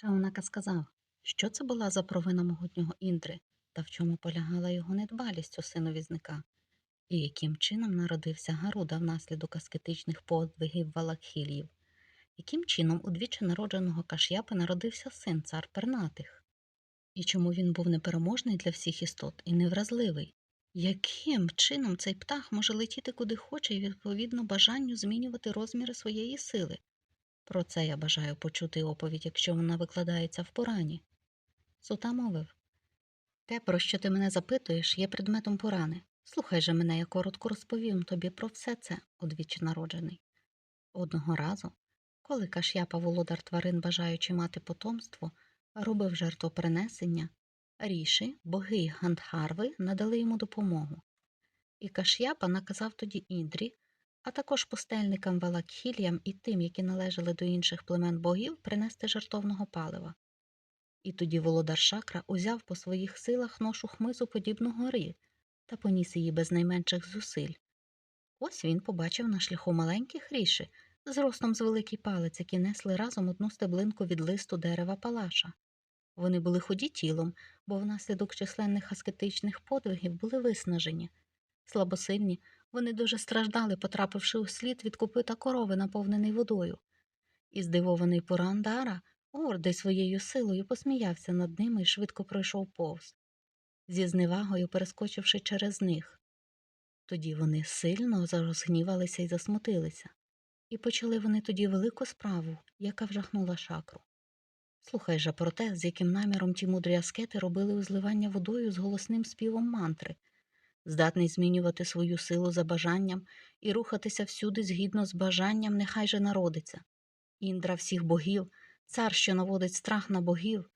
Шаунака сказав, що це була за провина могутнього Індри та в чому полягала його недбалість у синовізника, і яким чином народився Гаруда внаслідок аскетичних подвигів Валакхілів, яким чином у двічі народженого Каш'япи народився син цар пернатих, і чому він був непереможний для всіх істот і невразливий, яким чином цей птах може летіти куди хоче і відповідно бажанню змінювати розміри своєї сили. Про це я бажаю почути оповідь, якщо вона викладається в Пурані. Сута мовив Те, про що ти мене запитуєш, є предметом Пурани. Слухай же мене, я коротко розповім тобі про все це, одвічі народжений. Одного разу, коли Каш'япа володар тварин, бажаючи мати потомство, робив жертвопринесення, ріші, боги Гандхарви надали йому допомогу. І Каш'япа наказав тоді Індрі, а також пустельникам Валакхіліям і тим, які належали до інших племен богів, принести жертовного палива. І тоді володар Шакра узяв по своїх силах ношу хмизу подібну гори та поніс її без найменших зусиль. Ось він побачив на шляху маленьких ріші з ростом з великий палець, які несли разом одну стеблинку від листу дерева палаша. Вони були худі тілом, бо внаслідок численних аскетичних подвигів були виснажені. Слабосильні, вони дуже страждали, потрапивши у слід від копита корови, наповнений водою. І здивований Пурандара, гордий своєю силою, посміявся над ними і швидко пройшов повз, зі зневагою перескочивши через них. Тоді вони сильно розгнівалися і засмутилися, і почали вони тоді велику справу, яка вжахнула шакру. Слухай же про те, з яким наміром ті мудрі аскети робили узливання водою з голосним співом мантри, здатний змінювати свою силу за бажанням і рухатися всюди згідно з бажанням, нехай же народиться. Індра всіх богів, цар, що наводить страх на богів,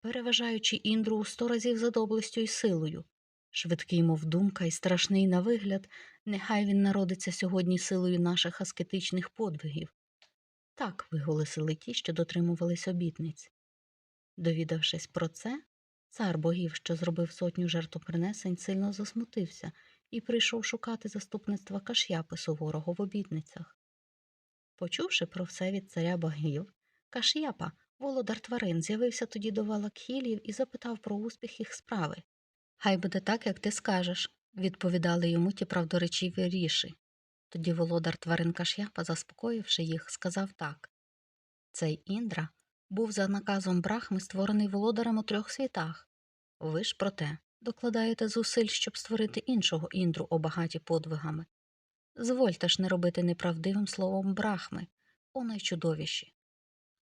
переважаючи Індру у сто разів за доблестю і силою. Швидкий, мов думка, і страшний на вигляд, нехай він народиться сьогодні силою наших аскетичних подвигів. Так виголосили ті, що дотримувались обітниць. Довідавшись про це, цар богів, що зробив сотню жертвопринесень, сильно засмутився і прийшов шукати заступництва Каш'япи суворого в обітницях. Почувши про все від царя богів, Каш'япа, володар тварин, з'явився тоді до Валакхілів і запитав про успіх їх справи. Хай буде так, як ти скажеш, відповідали йому ті правдоречиві ріші. Тоді володар тварин Каш'япа, заспокоївши їх, сказав так Цей Індра був за наказом Брахми створений володарем у трьох світах. Ви ж, проте, докладаєте зусиль, щоб створити іншого Індру о багаті подвигами. Звольте ж не робити неправдивим словом Брахми, о найчудовіші.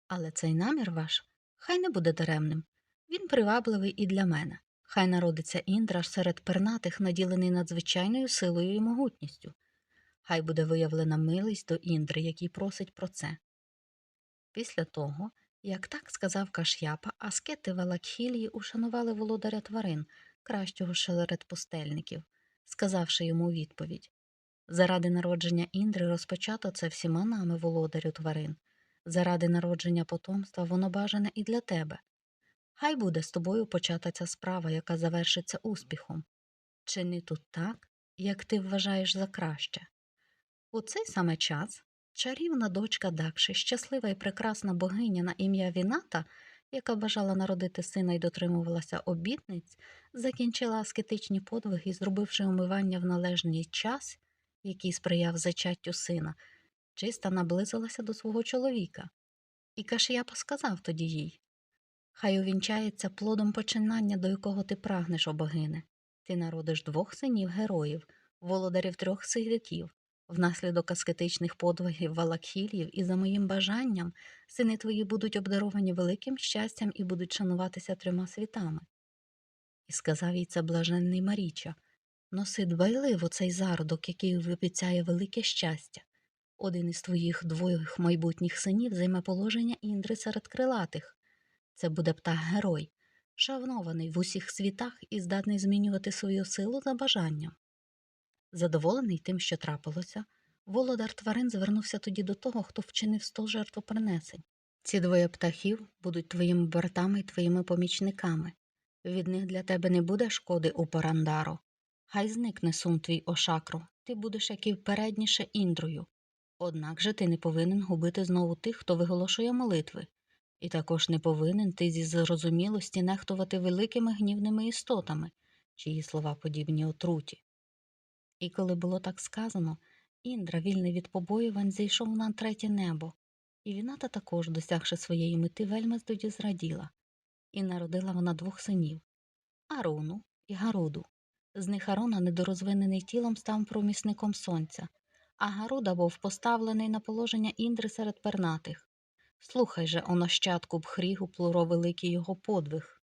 Але цей намір ваш хай не буде даремним. Він привабливий і для мене. Хай народиться Індра серед пернатих, наділений надзвичайною силою і могутністю. Хай буде виявлена милість до Індри, який просить про це. Після того, як так сказав Каш'япа, аскети Валакхілії ушанували володаря тварин, кращого серед пустельників, сказавши йому відповідь Заради народження Індри розпочато це всіма нами, володарю тварин. Заради народження потомства воно бажане і для тебе. Хай буде з тобою почата ця справа, яка завершиться успіхом. Чини тут так, як ти вважаєш за краще. У цей саме час чарівна дочка Дакши, щаслива і прекрасна богиня на ім'я Віната, яка бажала народити сина і дотримувалася обітниць, закінчила аскетичні подвиги, зробивши умивання в належний час, який сприяв зачаттю сина, чиста наблизилася до свого чоловіка. І Кашияпа сказав тоді їй Хай увінчається плодом починання, до якого ти прагнеш, о богине. Ти народиш двох синів героїв, володарів трьох світів. Внаслідок аскетичних подвигів Валакхілів і за моїм бажанням сини твої будуть обдаровані великим щастям і будуть шануватися трьома світами. І сказав їй це блаженний Маріча Носи дбайливо цей зародок, який обіцяє велике щастя. Один із твоїх двох майбутніх синів займе положення Індри серед крилатих. Це буде птах герой, шавнований в усіх світах і здатний змінювати свою силу за бажанням. Задоволений тим, що трапилося, володар тварин звернувся тоді до того, хто вчинив сто жертвопринесень. Ці двоє птахів будуть твоїми братами і твоїми помічниками. Від них для тебе не буде шкоди у Парандаро. Хай зникне сум твій ошакру, ти будеш як і впередніше індрою. Однак же ти не повинен губити знову тих, хто виголошує молитви. І також не повинен ти зі зрозумілості нехтувати великими гнівними істотами, чиї слова подібні отруті. І коли було так сказано, Індра, вільний від побоювань, зійшов на третє небо, і Віната також, досягши своєї мети, вельми тоді зраділа, і народила вона двох синів Аруну і Гаруду. З них Арона, недорозвинений тілом, став промісником сонця, а Гаруда був поставлений на положення Індри серед пернатих. Слухай же, о нащадку бхрігу, плуро великий його подвиг.